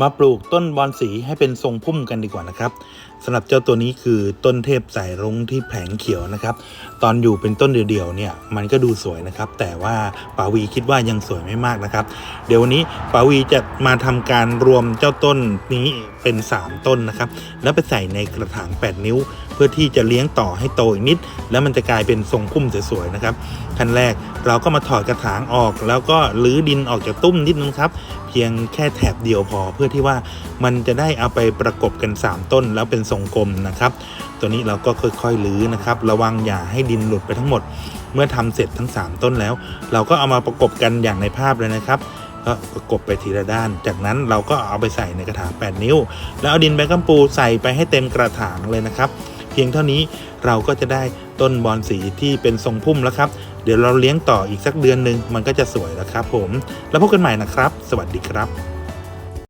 มาปลูกต้นบอนสีให้เป็นทรงพุ่มกันดีกว่านะครับสำหรับเจ้าตัวนี้คือต้นเทพสายรุ้งที่แผงเขียวนะครับ ตอนอยู่เป็นต้นเดี่ยวๆเนี่ยมันก็ดูสวยนะครับ แต่ว่าปาวีคิดว่ายังสวยไม่มากนะครับ เดี๋ยววันนี้ปาวีจะมาทำการรวมเจ้าต้นนี้เป็น 3 ต้นนะครับ แล้วไปใส่ในกระถาง 8 นิ้ว เพื่อที่จะเลี้ยงต่อให้โตอีกนิด แล้วมันจะกลายเป็นทรงพุ่มสวยๆนะครับขั้นแรกเราก็มาถอดกระถางออก แล้วก็รื้อดินออกจากตุ้มนิดนึงครับ เพียงแค่แถบเดียวพอเพื่อที่ว่ามันจะได้เอาไปประกบกัน 3 ต้นแล้วเป็นทรงกลมนะครับ ตัวนี้เราก็ค่อยๆรื้อนะครับ ระวังอย่าให้ดินหลุดไปทั้งหมด เมื่อทำเสร็จทั้ง 3 ต้นแล้ว เราก็เอามาประกบกันอย่างในภาพเลยนะครับก็ประกบไปทีละด้าน จากนั้นเราก็เอาไปใส่ในกระถาง8 นิ้ว แล้วเอาดินใบกัมปูใส่ไปให้เต็มกระถางเลยนะครับ เพียงเท่านี้เราก็จะได้ต้นบอนสีที่เป็นทรงพุ่มแล้วครับ เดี๋ยวเราเลี้ยงต่ออีกสักเดือนหนึ่งมันก็จะสวยแล้วครับผม แล้วพบกันใหม่นะครับ สวัสดีครับ